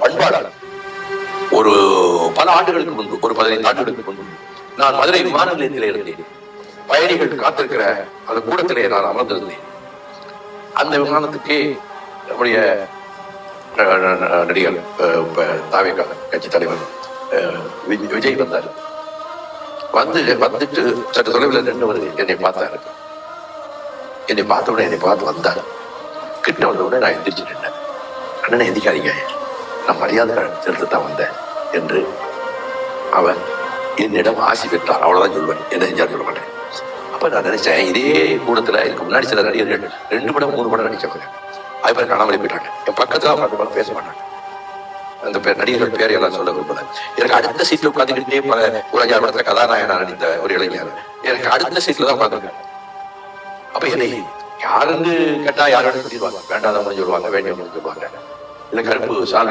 பண்பாளர் ஒரு பல ஆண்டுகளுக்கு முன்பு ஒரு பதினைந்து ஆண்டுகளுக்கு முன்பு நான் மதுரை விமான நிலையத்தில் இருந்தேன் பயணிகள் காத்திருக்கிற அந்த கூடத்திலே நான் அமர்ந்திருந்தேன். அந்த விமானத்துக்கு நம்முடைய நடிகர் தாவிக கட்சி தலைவர் அஹ், விஜய் விஜய் வந்தார். வந்து வந்துட்டு சற்று தொலைவில் நின்றவர் என்னை பார்த்தாரு. என்னை பார்த்த உடனே என்னை பார்த்து வந்தார். கிட்ட வந்த உடனே நான் எந்திரிச்சு நின்றேன் அண்ணனை எந்திக்காதீங்க நான் மரியாதை செலுத்த தான் வந்தேன் என்று அவன் என்னிடம் ஆசி பெற்றார். அவ்வளவுதான் சொல்வேன். என்ன செஞ்சார் சொல்ல மாட்டேன். அப்ப நான் நினைச்சேன் இதே கூடத்துல இதுக்கு முன்னாடி சில நடிகர்கள் ரெண்டு படம் மூணு படம் நடிச்சவங்க அது பேர் காணாமலே போயிட்டாங்க. என் பக்கத்துல உட்காந்து படம் பேச மாட்டாங்க. அந்த பேர் நடிகர்கள் பேர் எல்லாம் சொல்ல விரும்பல. எனக்கு அடுத்த சீட்ல உட்காந்துக்கிட்டே பல ஒரு அஞ்சாறு படத்துல கதாநாயகனா நடித்த ஒரு இளைஞர். எனக்கு அடுத்த சீட்ல தான் உட்காந்துருக்கேன் அப்ப என்னை யாருன்னு கேட்டா யாரோட சொல்லிடுவாங்க. வேண்டாதவங்க சொல்லுவாங்க வேண்டியவங்க சொல்லுவாங்க இந்த கருப்பு சால்